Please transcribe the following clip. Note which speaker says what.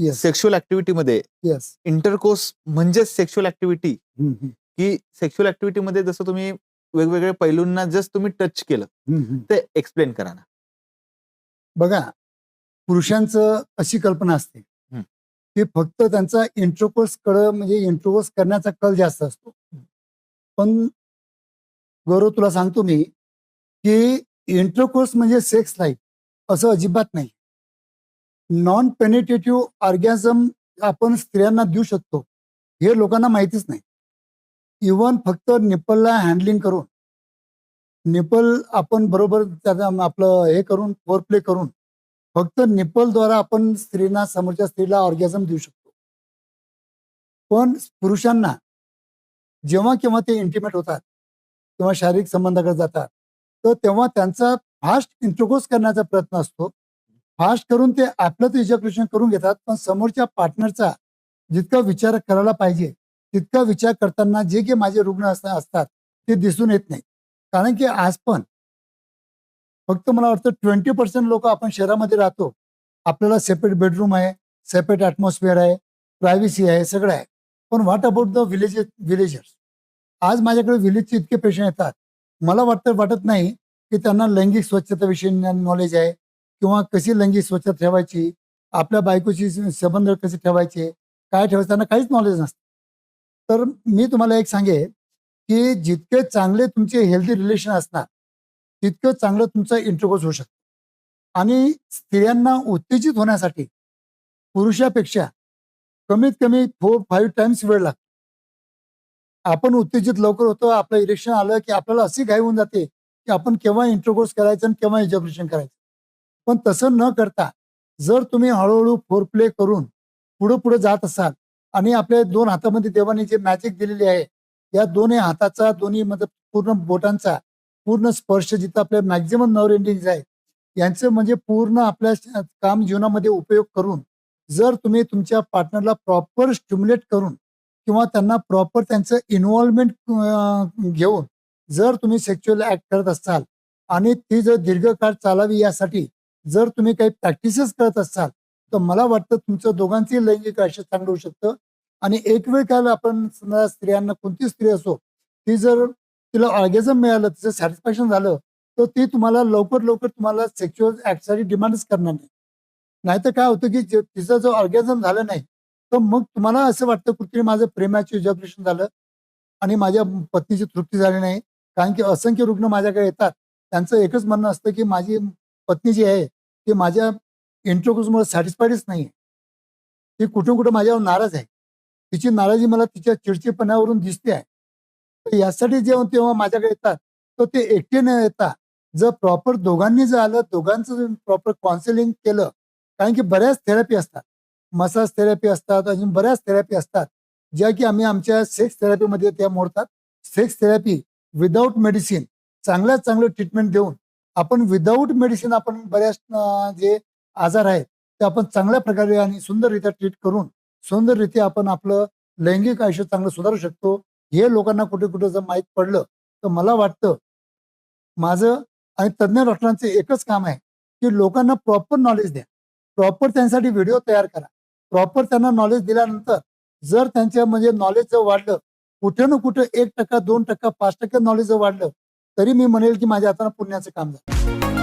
Speaker 1: Yes
Speaker 2: sexual ऍक्टिव्हिटीमध्ये
Speaker 1: yes
Speaker 2: intercourse म्हणजेच sexual activity की सेक्शुअल ऍक्टिव्हिटीमध्ये जसं तुम्ही वेगवेगळ्या पैलूंना जस्ट तुम्ही टच केलं ते एक्सप्लेन करा ना.
Speaker 1: बघा पुरुषांचं अशी कल्पना असते. की फक्त त्यांचा इंट्रोकोर्स कळ म्हणजे इंट्रोकोर्स करण्याचा कल जास्त असतो. पण गौरव तुला सांगतो मी की इंट्रोकोर्स म्हणजे सेक्स लाईफ असं अजिबात नाही. नॉन पेनिटेटिव्ह ऑर्गॅझम आपण स्त्रियांना देऊ शकतो. हे लोकांना माहितीच नाही. इवन फक्त निपलला हँडलिंग करून निपल आपण बरोबर त्याचा आपलं हे करून फोर प्ले करून फक्त निपलद्वारा आपण स्त्रीना समोरच्या स्त्रीला ऑर्गॅझम देऊ शकतो. पण पुरुषांना जेव्हा केव्हा ते इंटिमेट होतात किंवा शारीरिक संबंधाकडे जातात तर तेव्हा त्यांचा फास्ट इंट्रोकोस करण्याचा प्रयत्न असतो. फास्ट करून ते आपलं ते इजॅक्युलेशन करून घेतात पण समोरच्या पार्टनरचा जितका विचार करायला पाहिजे तितका विचार करताना जे काही माझे रुग्ण असतात ते दिसून येत नाही कारण की आज पण फक्त मला वाटतं ट्वेंटी पर्सेंट लोक आपण शहरामध्ये राहतो. आपल्याला सेपरेट बेडरूम आहे सेपरेट ॲटमॉस्फिअर आहे प्रायव्हसी आहे सगळं आहे. पण what about the village villagers आज माझ्याकडे विलेजचे इतके पेशंट येतात. मला वाटतं वाटत नाही की त्यांना लैंगिक स्वच्छतेविषयी नॉलेज आहे किंवा कशी लंगी स्वच्छता ठेवायची आपल्या बायकोशी संबंध कसे ठेवायचे काय ठेवायचं त्यांना काहीच नॉलेज नसतं. तर मी तुम्हाला एक सांगेन की जितके चांगले तुमचे हेल्दी रिलेशन असणार तितकं चांगलं तुमचं इंटरकोर्स होऊ शकतं. आणि स्त्रियांना उत्तेजित होण्यासाठी पुरुषापेक्षा कमीत कमी फोर फाईव्ह टाइम्स वेळ लागतो. आपण उत्तेजित लवकर होतो आपलं इलेक्शन आलं की आपल्याला अशी घाई होऊन जाते की आपण केव्हा इंटरकोर्स करायचं आणि केव्हा एज्युकेशन करायचं. पण तसं न करता जर तुम्ही हळूहळू फोर प्ले करून पुढे पुढे जात असाल आणि आपल्या दोन हातामध्ये देवाने जे मॅजिक दिलेली आहे या दोन्ही हाताचा दोन्ही म्हणजे पूर्ण बोटांचा पूर्ण स्पर्श जिथं आपल्या मॅक्झिमम नवर एंडिंग आहे यांचं म्हणजे पूर्ण आपल्या काम जीवनामध्ये उपयोग करून जर तुम्ही तुमच्या पार्टनरला प्रॉपर स्टिम्युलेट करून किंवा त्यांना प्रॉपर त्यांचं इन्व्हॉल्वमेंट घेऊन जर तुम्ही सेक्च्युअल ऍक्ट करत असाल आणि ती जर दीर्घकाळ चालावी यासाठी जर तुम्ही काही प्रॅक्टिसेस करत असाल तर मला वाटतं तुमचं दोघांचंही लैंगिक आयुष्य चांगलं होऊ शकतं. आणि एक वेळ काल आपण समजा स्त्रियांना कोणती स्त्री असो ती जर तिला ऑर्गेझम मिळालं तिचं सॅटिस्फॅक्शन झालं तर ती तुम्हाला लवकर लवकर तुम्हाला सेक्च्युअल ऍक्टसाठी डिमांडच करणार नाही. नाहीतर काय होतं की तिचा तिचं जर ऑर्गॅझम झालं नाही तर मग तुम्हाला असं वाटतं कुठेतरी माझं प्रेमाचं इजॅक्युलेशन झालं आणि माझ्या पत्नीची तृप्ती झाली नाही. कारण की असंख्य रुग्ण माझ्याकडे येतात. त्यांचं एकच म्हणणं असतं की माझी पत्नी जी आहे ती माझ्या इंट्रोक्यूजमुळे सॅटिस्फाईडच नाही ती कुठून कुठं माझ्यावर नाराज आहे. तिची नाराजी मला तिच्या चिडचिडपणावरून दिसते आहे. तर यासाठी जेव्हा तेव्हा माझ्याकडे येतात तर ते एकटे न येता जर प्रॉपर दोघांनी जर आलं दोघांचं प्रॉपर काउन्सिलिंग केलं कारण की बऱ्याच थेरपी असतात. मसाज थेरपी असतात अजून बऱ्याच थेरपी असतात ज्या की आम्ही आमच्या सेक्स थेरपीमध्ये त्या मोडतात. सेक्स थेरपी विदाऊट मेडिसिन चांगल्यात चांगलं ट्रीटमेंट देऊन आपण विदाऊट मेडिसिन आपण बऱ्याच जे आजार आहेत ते आपण चांगल्या प्रकारे आणि सुंदररित्या ट्रीट करून सुंदररित्या आपण आपलं लैंगिक आयुष्य चांगलं सुधारू शकतो. हे लोकांना कुठे कुठे जर माहीत पडलं तर मला वाटतं माझं आणि तज्ज्ञ डॉक्टरांचं एकच काम आहे की लोकांना प्रॉपर नॉलेज द्या. प्रॉपर त्यांसाठी व्हिडिओ तयार करा. प्रॉपर त्यांना नॉलेज दिल्यानंतर जर त्यांच्या म्हणजे नॉलेज जर वाढलं कुठे ना कुठे एक टक्का दोन टक्का पाच टक्के नॉलेज जर वाढलं तरी मी म्हणेल की माझ्या हाताने पुण्याचं काम झालं.